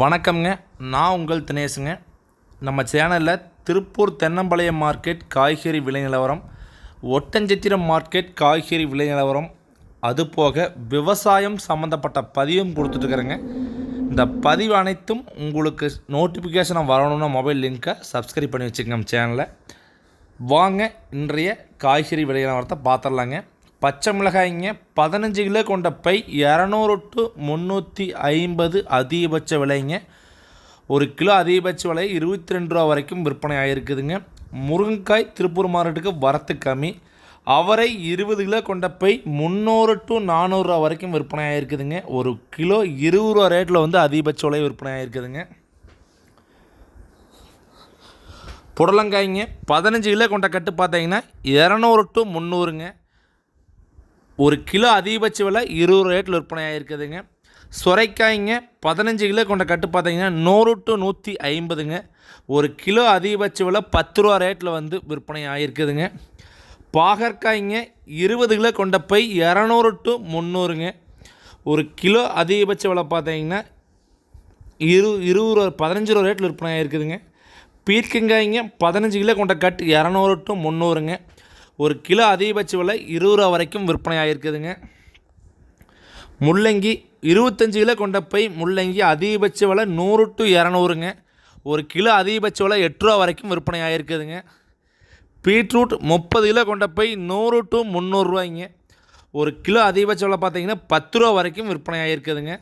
வணக்கம்ங்க. நான் உங்கள் தினேஷுங்க நம்ம சேனலில் திருப்பூர் தென்னம்பாளையம் மார்க்கெட் காய்கறி விலை நிலவரம் ஒட்டஞ்சத்திரம் மார்க்கெட் காய்கறி விலை நிலவரம் அதுபோக விவசாயம் சம்மந்தப்பட்ட பதிவும் கொடுத்துட்ருக்குறேங்க இந்த பதிவு அனைத்தும் உங்களுக்கு நோட்டிஃபிகேஷனாக வரணும்னா மொபைல் லிங்க்கை சப்ஸ்கிரைப் பண்ணி வச்சுக்கோங்க நம்ம சேனலை வாங்க இன்றைய காய்கறி விலை நிலவரத்தை பார்த்துடலாங்க. பச்சை மிளகாய்ங்க பதினஞ்சு கிலோ கொண்ட பை இரநூறு டு முந்நூற்றி ஐம்பது அதிகபட்ச விலைங்க. ஒரு கிலோ அதிகபட்ச விலை இருபத்தி ரெண்டு ரூபா வரைக்கும் விற்பனை ஆகிருக்குதுங்க முருங்கைக்காய் திருப்பூர் மார்க்கெட்டுக்கு வரத்து கம்மி. அவரை இருபது கிலோ கொண்ட பை முந்நூறு டு நானூறுரூவா வரைக்கும் விற்பனை ஆகிருக்குதுங்க ஒரு கிலோ இருபது ரூபா ரேட்டில் வந்து அதிகபட்ச விலை விற்பனை ஆகிருக்குதுங்க புடலங்காய்ங்க பதினஞ்சு கிலோ கொண்ட கட்டு பார்த்தீங்கன்னா இரநூறு டு முந்நூறுங்க. ஒரு கிலோ அதிகபட்ச விலை இருபது ரேட்டில் விற்பனை ஆகிருக்குதுங்க சுரைக்காய்ங்க பதினஞ்சு கிலோ கொண்ட கட்டு பார்த்தீங்கன்னா நூறு டு நூற்றி ஐம்பதுங்க. ஒரு கிலோ அதிகபட்ச விலை பத்து ரூபா ரேட்டில் வந்து விற்பனை ஆகிருக்குதுங்க பாகற்காய்ங்க இருபது கிலோ கொண்ட பை இரநூறு டு முந்நூறுங்க. ஒரு கிலோ அதிகபட்ச விலை பார்த்தீங்கன்னா இரு இருபது ரூபா பதினஞ்சு ரூபா ரேட்டில் விற்பனை ஆகிருக்குதுங்க பீர்க்கங்காய்ங்க பதினஞ்சு கிலோ கொண்ட கட்டு இரநூறு டு முந்நூறுங்க. ஒரு கிலோ அதிகபட்ச விலை இருபது ரூபா வரைக்கும் விற்பனை ஆகிருக்குதுங்க முள்ளங்கி இருபத்தஞ்சு கிலோ கொண்ட பை முள்ளங்கி அதிகபட்ச விலை நூறு டு இரநூறுங்க. ஒரு கிலோ அதிகபட்ச விலை எட்டு ரூபா வரைக்கும் விற்பனை ஆகிருக்குதுங்க பீட்ரூட் முப்பது கிலோ கொண்ட பை நூறு டு முந்நூறுரூவாய்ங்க ஒரு கிலோ அதிகபட்ச விலை பார்த்தீங்கன்னா பத்து ரூபா வரைக்கும் விற்பனை ஆகிருக்குதுங்க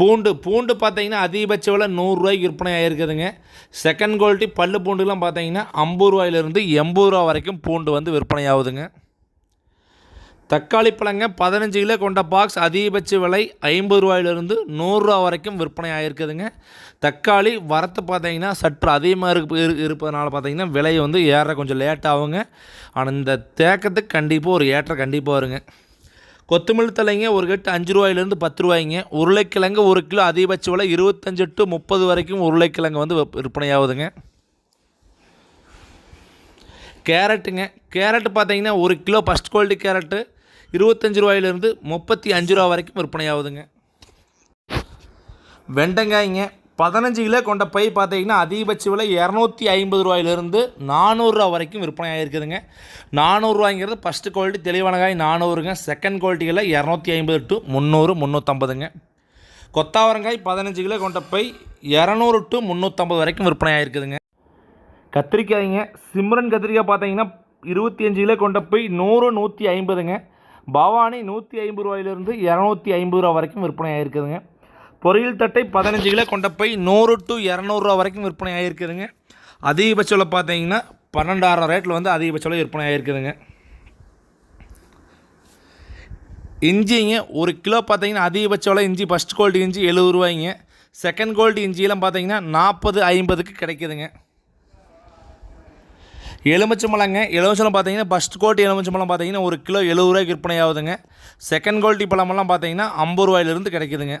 பூண்டு பூண்டு பார்த்தீங்கன்னா அதிகபட்ச விலை நூறுரூவாய்க்கு விற்பனை ஆகிருக்குதுங்க செகண்ட் குவாலிட்டி பல்லு பூண்டுலாம் பார்த்தீங்கன்னா ஐம்பது ரூபாயிலிருந்து எண்பது ரூபா வரைக்கும் பூண்டு வந்து விற்பனை ஆகுதுங்க. தக்காளி பழங்க பதினஞ்சு கிலோ கொண்ட பாக்ஸ் அதிகபட்ச விலை ஐம்பது ரூபாயிலிருந்து நூறுரூவா வரைக்கும் விற்பனை ஆகிருக்குதுங்க தக்காளி வரத்து பார்த்தீங்கன்னா சற்று அதிகமாக இருக்கு இரு- இருப்பதனால பார்த்தீங்கன்னா விலை வந்து ஏற கொஞ்சம் லேட் ஆகுங்க. ஆனால் இந்த தேக்கத்துக்கு கண்டிப்பாக ஒரு ஏற்றம் கண்டிப்பாக வருங்க. கொத்தமல்லி தலைங்க ஒரு கட்டு அஞ்சு ரூபாயிலேருந்து பத்து ரூபாய்ங்க. உருளைக்கிழங்கு ஒரு கிலோ அதிகபட்ச விலை இருபத்தஞ்சு டு முப்பது வரைக்கும் உருளைக்கிழங்கு வந்து விற்பனையாகுதுங்க. கேரட்டுங்க. கேரட்டு பார்த்தீங்கன்னா ஒரு கிலோ ஃபஸ்ட் குவாலிட்டி கேரட்டு இருபத்தஞ்சி ரூபாயிலேருந்து முப்பத்தி அஞ்சு ரூபா வரைக்கும் விற்பனையாகுதுங்க. வெண்டங்காய்ங்க. பதினஞ்சு கிலோ கொண்ட பை பார்த்தீங்கன்னா அதிகபட்ச விலை இரநூத்தி ஐம்பது ரூபாயிலிருந்து நானூறுரூவா வரைக்கும் விற்பனை ஆகிருக்குதுங்க நானூறுரூவாங்கிறது ஃபஸ்ட்டு குவாலிட்டி தெளிவான காய் நானூறுங்க. செகண்ட் குவாலிட்டியில் இரநூத்தி ஐம்பது டு முந்நூறு முந்நூற்றம்பதுங்க கொத்தாவரங்காய் பதினஞ்சு கிலோ கொண்ட பை இரநூறு டு முந்நூற்றம்பது வரைக்கும் விற்பனை ஆகிருக்குதுங்க கத்திரிக்காய்ங்க சிம்ரன் கத்திரிக்காய் பார்த்தீங்கன்னா இருபத்தி அஞ்சு கிலோ கொண்ட போய் நூறு நூற்றி ஐம்பதுங்க. பவானி நூற்றி ஐம்பது ரூபாயிலிருந்து இரநூத்தி ஐம்பது ரூபா வரைக்கும் விற்பனை ஆகிருக்குதுங்க பொரியல் தட்டை பதினஞ்சு கிலோ கொண்ட போய் நூறு டு இரநூறுவா வரைக்கும் விற்பனை ஆகியிருக்குதுங்க அதிகபட்சம் பார்த்தீங்கன்னா பன்னெண்டாயிரம் ரேட்டில் வந்து அதிகபட்சம் விற்பனை ஆகியிருக்குதுங்க இஞ்சிங்க ஒரு கிலோ பார்த்தீங்கன்னா அதிகபட்சம் இஞ்சி ஃபஸ்ட் குவாலிட்டி இஞ்சி எழுபது ரூபாய்ங்க. செகண்ட் குவாலிட்டி இஞ்சியெல்லாம் பார்த்தீங்கன்னா நாற்பது ஐம்பதுக்கு கிடைக்குதுங்க. எலுமிச்சம்பழங்க எலுமிச்சம்பழம் பார்த்தீங்கன்னா ஃபஸ்ட் குவாலிட்டி எலுமிச்சம்பழம் பார்த்தீங்கன்னா ஒரு கிலோ எழுபது ரூபாய்க்கு விற்பனை ஆகுதுங்க. செகண்ட் குவாலிட்டி பழமெல்லாம் பார்த்தீங்கன்னா ஐம்பது ரூபாயிலிருந்து கிடைக்குதுங்க.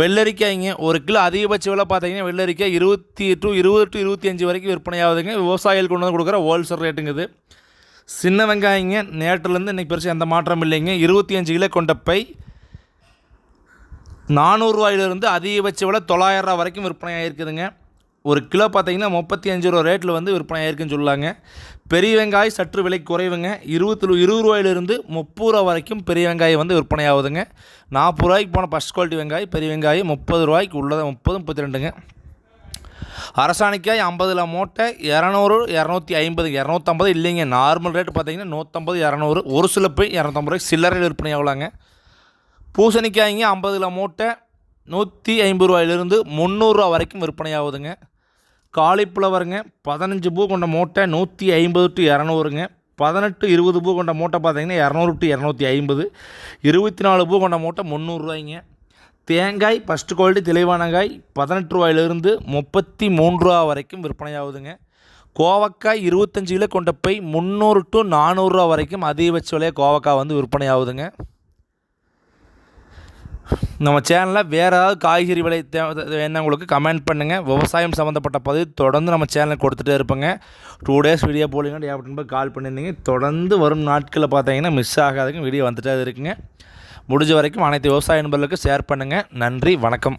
வெள்ளரிக்காய்ங்க ஒரு கிலோ அதிகபட்ச விலை பார்த்தீங்கன்னா வெள்ளரிக்காய் இருபத்தி டு இருபது டு இருபத்தி அஞ்சு வரைக்கும் விற்பனை ஆகுதுங்க. விவசாயிகள் கொண்டு வந்து கொடுக்குற ஹோல்சேல் ரேட்டுங்குது சின்ன வெங்காயங்க நேற்றுலேருந்து இன்றைக்கி பெருசாக எந்த மாற்றம் இல்லைங்க. இருபத்தி அஞ்சு கிலோ கொண்ட பை நானூறுரூவாயிலிருந்து அதிகபட்ச விலை தொள்ளாயிரம் ரூபா வரைக்கும் விற்பனை ஆகிருக்குதுங்க ஒரு கிலோ பார்த்தீங்கன்னா முப்பத்தி அஞ்சு ரூபா ரேட்டில் வந்து விற்பனை ஆயிருக்குன்னு சொல்லாங்க பெரிய வெங்காயம் சற்று விலை குறைவுங்க. இருபத்தி இருபது ரூபாயிலிருந்து முப்பது ரூபா வரைக்கும் பெரிய வெங்காயம் வந்து விற்பனை ஆகுதுங்க. நாற்பது ரூபாய்க்கு போன ஃபஸ்ட் குவாலிட்டி வெங்காயம் பெரிய வெங்காயம் முப்பது ரூபாய்க்கு உள்ளதை முப்பது முப்பத்தி ரெண்டுங்க அரசாணிக்காய் ஐம்பதில் மூட்டை இரநூறு இரநூத்தி ஐம்பது இரநூத்தம்பது இல்லைங்க. நார்மல் ரேட் பார்த்தீங்கன்னா நூற்றம்பது இரநூறு ஒரு சில போய் இரநூத்தம்பது ரூபாய்க்கு சில்லறையில் விற்பனை ஆகலாங்க. பூசணிக்காய்ங்க ஐம்பதில் மூட்டை நூற்றி ஐம்பது ரூபாயிலிருந்து முந்நூறுரூவா வரைக்கும் விற்பனை ஆகுதுங்க. காலிஃப்ளவருங்க பதினஞ்சு பூ கொண்ட மூட்டை நூற்றி ஐம்பது டு இரநூறுங்க. பதினெட்டு இருபது பூ கொண்ட மூட்டை பார்த்தீங்கன்னா இரநூறு டு இரநூத்தி ஐம்பது. இருபத்தி நாலு பூ கொண்ட மூட்டை முந்நூறுரூவாய்ங்க தேங்காய் ஃபஸ்ட்டு குவாலிட்டி தெளிவானங்காய் பதினெட்டு ரூபாயிலிருந்து முப்பத்தி மூன்று ரூபா வரைக்கும் விற்பனை ஆகுதுங்க கோவக்காய் இருபத்தஞ்சு கிலோ கொண்ட போய் முந்நூறு டு நானூறுரூவா வரைக்கும் அதிகபட்ச விலையை கோவக்காய் வந்து விற்பனை ஆகுதுங்க நம்ம சேனலில் வேறு ஏதாவது காய்கறி விலை தேவை கமெண்ட் பண்ணுங்கள் விவசாயம் சம்மந்தப்பட்ட பதிவு தொடர்ந்து நம்ம சேனலில் கொடுத்துட்டே இருப்பேங்க. டூ டேஸ் வீடியோ போலிங்க டே அப்படின்னு கால் பண்ணியிருந்தீங்க. தொடர்ந்து வரும் நாட்களில் பார்த்தீங்கன்னா மிஸ் ஆகாதுங்க வீடியோ வந்துட்டே இருக்குங்க. முடிஞ்ச வரைக்கும் அனைத்து விவசாய நண்பர்களுக்கும் ஷேர் பண்ணுங்கள் நன்றி வணக்கம்.